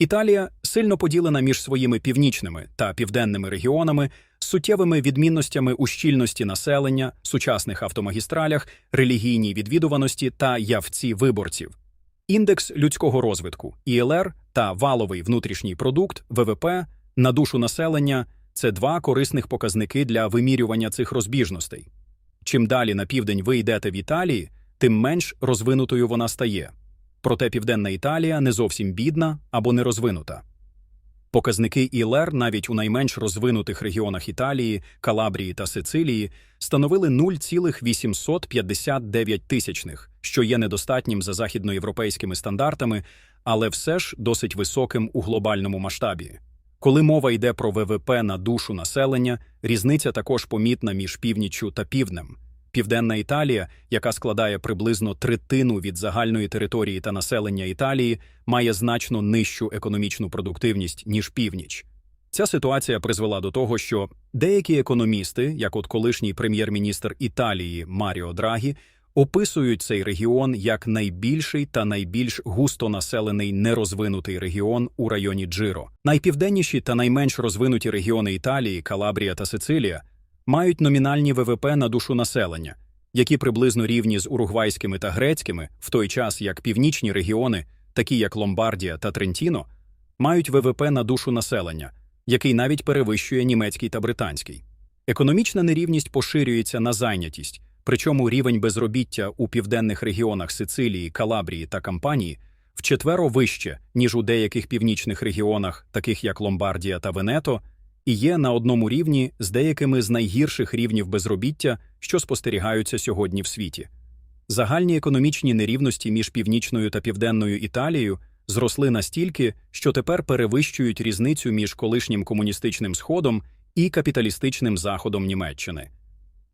Італія сильно поділена між своїми північними та південними регіонами суттєвими відмінностями у щільності населення, сучасних автомагістралях, релігійній відвідуваності та явці виборців. Індекс людського розвитку ІЛР та валовий внутрішній продукт ВВП на душу населення це два корисних показники для вимірювання цих розбіжностей. Чим далі на південь ви йдете в Італії, тим менш розвинутою вона стає. Проте Південна Італія не зовсім бідна або нерозвинута. Показники ІЛР навіть у найменш розвинутих регіонах Італії, Калабрії та Сицилії становили 0,859 тисячних, що є недостатнім за західноєвропейськими стандартами, але все ж досить високим у глобальному масштабі. Коли мова йде про ВВП на душу населення, різниця також помітна між північчю та півднем. Південна Італія, яка складає приблизно третину від загальної території та населення Італії, має значно нижчу економічну продуктивність, ніж північ. Ця ситуація призвела до того, що деякі економісти, як от колишній прем'єр-міністр Італії Маріо Драгі, описують цей регіон як найбільший та найбільш густонаселений нерозвинутий регіон у районі Джиро. Найпівденніші та найменш розвинуті регіони Італії, Калабрія та Сицилія, мають номінальні ВВП на душу населення, які приблизно рівні з уругвайськими та грецькими, в той час як північні регіони, такі як Ломбардія та Трентіно, мають ВВП на душу населення, який навіть перевищує німецький та британський. Економічна нерівність поширюється на зайнятість, причому рівень безробіття у південних регіонах Сицилії, Калабрії та Кампанії вчетверо вище, ніж у деяких північних регіонах, таких як Ломбардія та Венето, і є на одному рівні з деякими з найгірших рівнів безробіття, що спостерігаються сьогодні в світі. Загальні економічні нерівності між північною та південною Італією зросли настільки, що тепер перевищують різницю між колишнім комуністичним сходом і капіталістичним заходом Німеччини.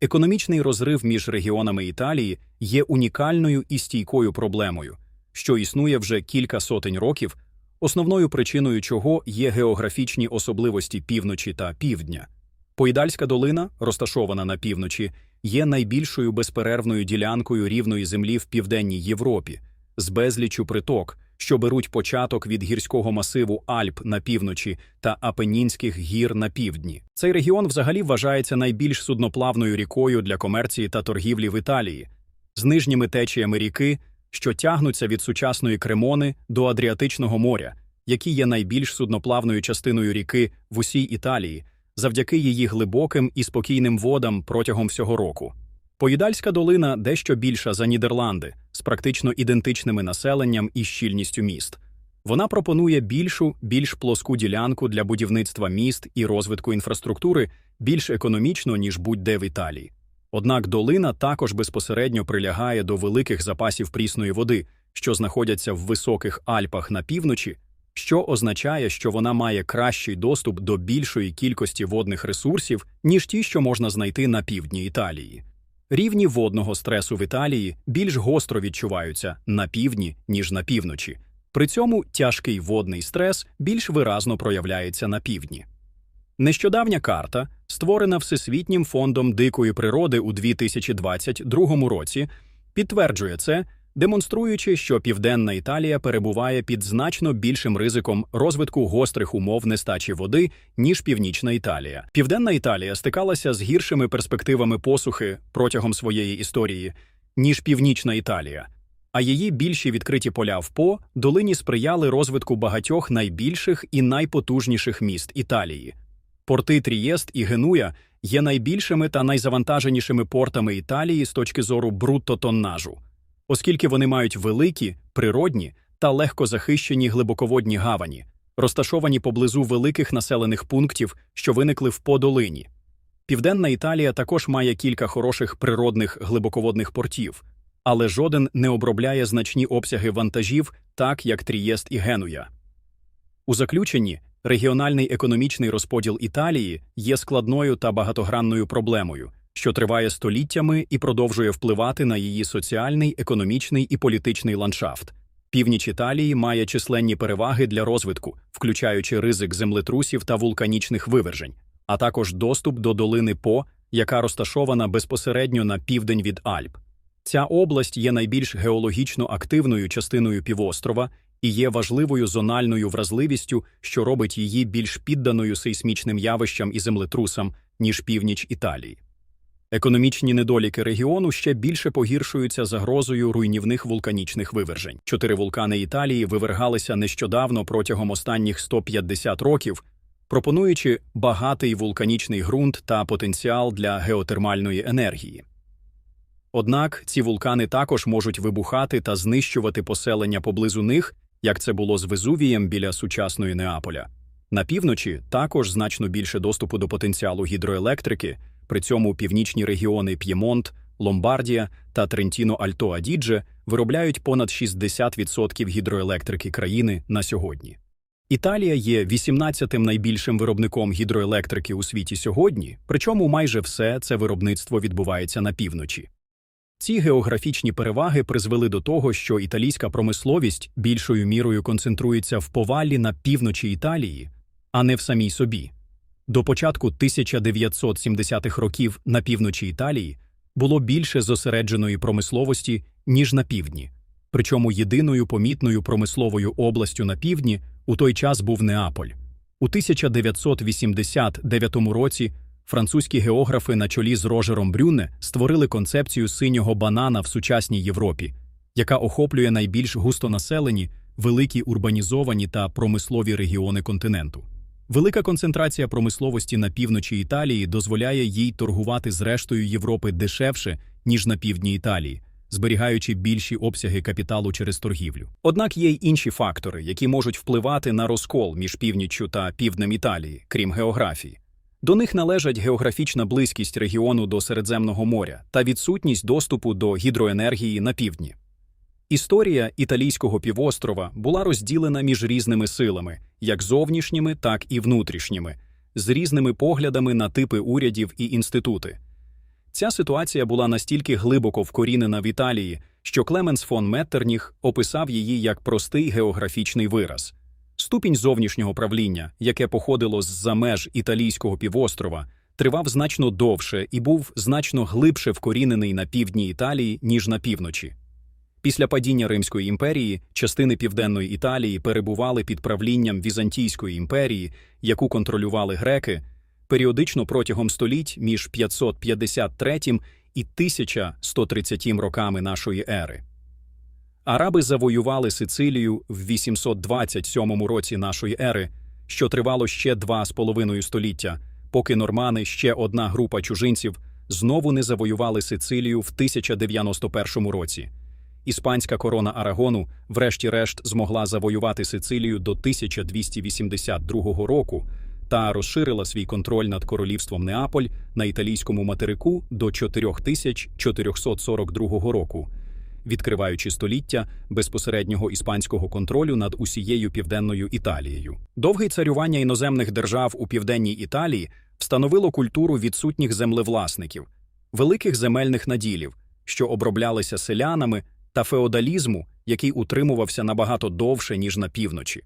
Економічний розрив між регіонами Італії є унікальною і стійкою проблемою, що існує вже кілька сотень років основною причиною чого є географічні особливості півночі та півдня. Поїдальська долина, розташована на півночі, є найбільшою безперервною ділянкою рівної землі в південній Європі, з безлічу приток, що беруть початок від гірського масиву Альп на півночі та Апеннінських гір на півдні. Цей регіон взагалі вважається найбільш судноплавною рікою для комерції та торгівлі в Італії, з нижніми течіями ріки що тягнуться від сучасної Кремони до Адріатичного моря, які є найбільш судноплавною частиною ріки в усій Італії, завдяки її глибоким і спокійним водам протягом всього року. Поїдальська долина дещо більша за Нідерланди, з практично ідентичними населенням і щільністю міст. Вона пропонує більшу, більш плоску ділянку для будівництва міст і розвитку інфраструктури більш економічно, ніж будь-де в Італії. Однак долина також безпосередньо прилягає до великих запасів прісної води, що знаходяться в високих Альпах на півночі, що означає, що вона має кращий доступ до більшої кількості водних ресурсів, ніж ті, що можна знайти на півдні Італії. Рівні водного стресу в Італії більш гостро відчуваються на півдні, ніж на півночі. При цьому тяжкий водний стрес більш виразно проявляється на півдні. Нещодавня карта, створена Всесвітнім фондом дикої природи у 2022 році, підтверджує це, демонструючи, що Південна Італія перебуває під значно більшим ризиком розвитку гострих умов нестачі води, ніж Північна Італія. Південна Італія стикалася з гіршими перспективами посухи протягом своєї історії, ніж Північна Італія. А її більші відкриті поля в По долині сприяли розвитку багатьох найбільших і найпотужніших міст Італії. Порти Трієст і Генуя є найбільшими та найзавантаженішими портами Італії з точки зору бруттотоннажу, оскільки вони мають великі, природні та легко захищені глибоководні гавані, розташовані поблизу великих населених пунктів, що виникли в Подолині. Південна Італія також має кілька хороших природних глибоководних портів, але жоден не обробляє значні обсяги вантажів, так як Трієст і Генуя. У заключенні Регіональний економічний розподіл Італії є складною та багатогранною проблемою, що триває століттями і продовжує впливати на її соціальний, економічний і політичний ландшафт. Північ Італії має численні переваги для розвитку, включаючи ризик землетрусів та вулканічних вивержень, а також доступ до долини По, яка розташована безпосередньо на південь від Альп. Ця область є найбільш геологічно активною частиною півострова і є важливою зональною вразливістю, що робить її більш підданою сейсмічним явищам і землетрусам, ніж північ Італії. Економічні недоліки регіону ще більше погіршуються загрозою руйнівних вулканічних вивержень. Чотири вулкани Італії вивергалися нещодавно протягом останніх 150 років, пропонуючи багатий вулканічний ґрунт та потенціал для геотермальної енергії. Однак ці вулкани також можуть вибухати та знищувати поселення поблизу них, як це було з Везувієм біля сучасної Неаполя. На півночі також значно більше доступу до потенціалу гідроелектрики, при цьому північні регіони П'ємонт, Ломбардія та Трентіно-Альто-Адідже виробляють понад 60% гідроелектрики країни на сьогодні. Італія є 18-тим найбільшим виробником гідроелектрики у світі сьогодні, причому майже все це виробництво відбувається на півночі. Ці географічні переваги призвели до того, що італійська промисловість більшою мірою концентрується в повалі на півночі Італії, а не в самій собі. До початку 1970-х років на півночі Італії було більше зосередженої промисловості, ніж на півдні. Причому єдиною помітною промисловою областю на півдні у той час був Неаполь. У 1989 році французькі географи на чолі з Рожером Брюне створили концепцію синього банана в сучасній Європі, яка охоплює найбільш густонаселені, великі урбанізовані та промислові регіони континенту. Велика концентрація промисловості на півночі Італії дозволяє їй торгувати з рештою Європи дешевше, ніж на півдні Італії, зберігаючи більші обсяги капіталу через торгівлю. Однак є й інші фактори, які можуть впливати на розкол між північчю та півднем Італії, крім географії. До них належать географічна близькість регіону до Середземного моря та відсутність доступу до гідроенергії на півдні. Історія італійського півострова була розділена між різними силами, як зовнішніми, так і внутрішніми, з різними поглядами на типи урядів і інститути. Ця ситуація була настільки глибоко вкорінена в Італії, що Клеменс фон Меттерніх описав її як простий географічний вираз. Ступінь зовнішнього правління, яке походило з-за меж італійського півострова, тривав значно довше і був значно глибше вкорінений на півдні Італії, ніж на півночі. Після падіння Римської імперії частини Південної Італії перебували під правлінням Візантійської імперії, яку контролювали греки, періодично протягом століть між 553 і 1130 роками нашої ери. Араби завоювали Сицилію в 827 році нашої ери, що тривало ще два з половиною століття, поки нормани, ще одна група чужинців, знову не завоювали Сицилію в 1091 році. Іспанська корона Арагону, врешті-решт, змогла завоювати Сицилію до 1282 року та розширила свій контроль над королівством Неаполь на італійському материку до 4442 року, відкриваючи століття безпосереднього іспанського контролю над усією південною Італією. Довге царювання іноземних держав у південній Італії встановило культуру відсутніх землевласників, великих земельних наділів, що оброблялися селянами та феодалізму, який утримувався набагато довше, ніж на півночі.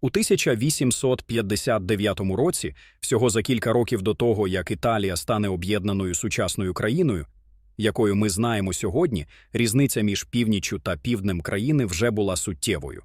У 1859 році, всього за кілька років до того, як Італія стане об'єднаною сучасною країною, якою ми знаємо сьогодні, різниця між північчю та півднем країни вже була суттєвою.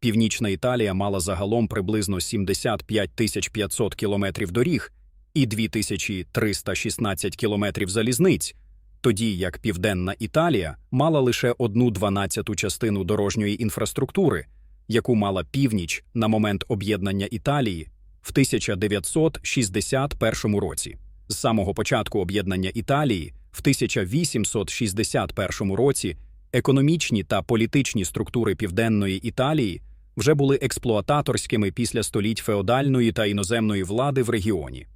Північна Італія мала загалом приблизно 75 500 кілометрів доріг і 2316 кілометрів залізниць тоді як Південна Італія мала лише одну дванадцяту частину дорожньої інфраструктури, яку мала північ на момент об'єднання Італії в 1961 році. З самого початку об'єднання Італії в 1861 році економічні та політичні структури Південної Італії вже були експлуататорськими після століть феодальної та іноземної влади в регіоні.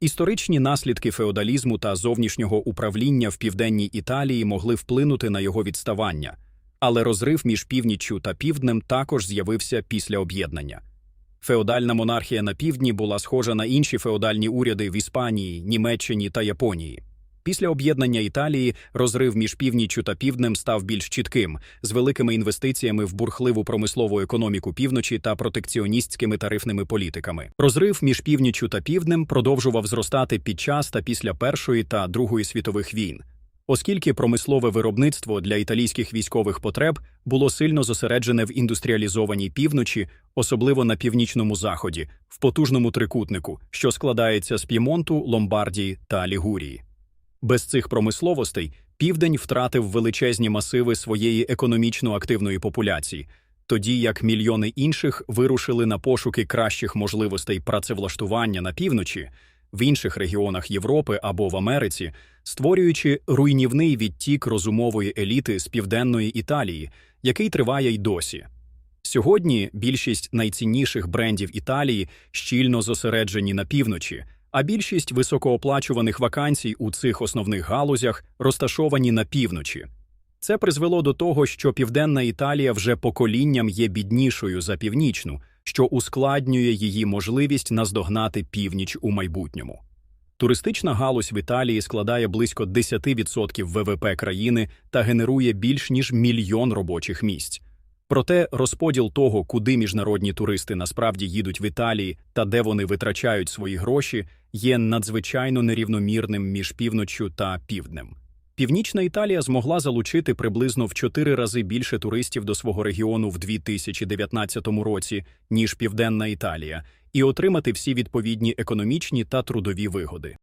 Історичні наслідки феодалізму та зовнішнього управління в південній Італії могли вплинути на його відставання, але розрив між північчю та півднем також з'явився після об'єднання. Феодальна монархія на півдні була схожа на інші феодальні уряди в Іспанії, Німеччині та Японії. Після об'єднання Італії розрив між північчю та півднем став більш чітким, з великими інвестиціями в бурхливу промислову економіку півночі та протекціоністськими тарифними політиками. Розрив між північчю та півднем продовжував зростати під час та після Першої та Другої світових війн. оскільки промислове виробництво для італійських військових потреб було сильно зосереджене в індустріалізованій півночі, особливо на північному заході, в потужному трикутнику, що складається з П'ємонту, Ломбардії та Лігурії. Без цих промисловостей південь втратив величезні масиви своєї економічно активної популяції, тоді як мільйони інших вирушили на пошуки кращих можливостей працевлаштування на півночі, в інших регіонах Європи або в Америці, створюючи руйнівний відтік розумової еліти з південної Італії, який триває й досі. Сьогодні більшість найцінніших брендів Італії щільно зосереджені на півночі, а більшість високооплачуваних вакансій у цих основних галузях розташовані на півночі. Це призвело до того, що Південна Італія вже поколінням є біднішою за північну, що ускладнює її можливість наздогнати північ у майбутньому. Туристична галузь в Італії складає близько 10% ВВП країни та генерує більш ніж мільйон робочих місць. Проте розподіл того, куди міжнародні туристи насправді їдуть в Італії та де вони витрачають свої гроші, є надзвичайно нерівномірним між півноччю та півднем. Північна Італія змогла залучити приблизно в чотири рази більше туристів до свого регіону в 2019 році, ніж Південна Італія, і отримати всі відповідні економічні та трудові вигоди.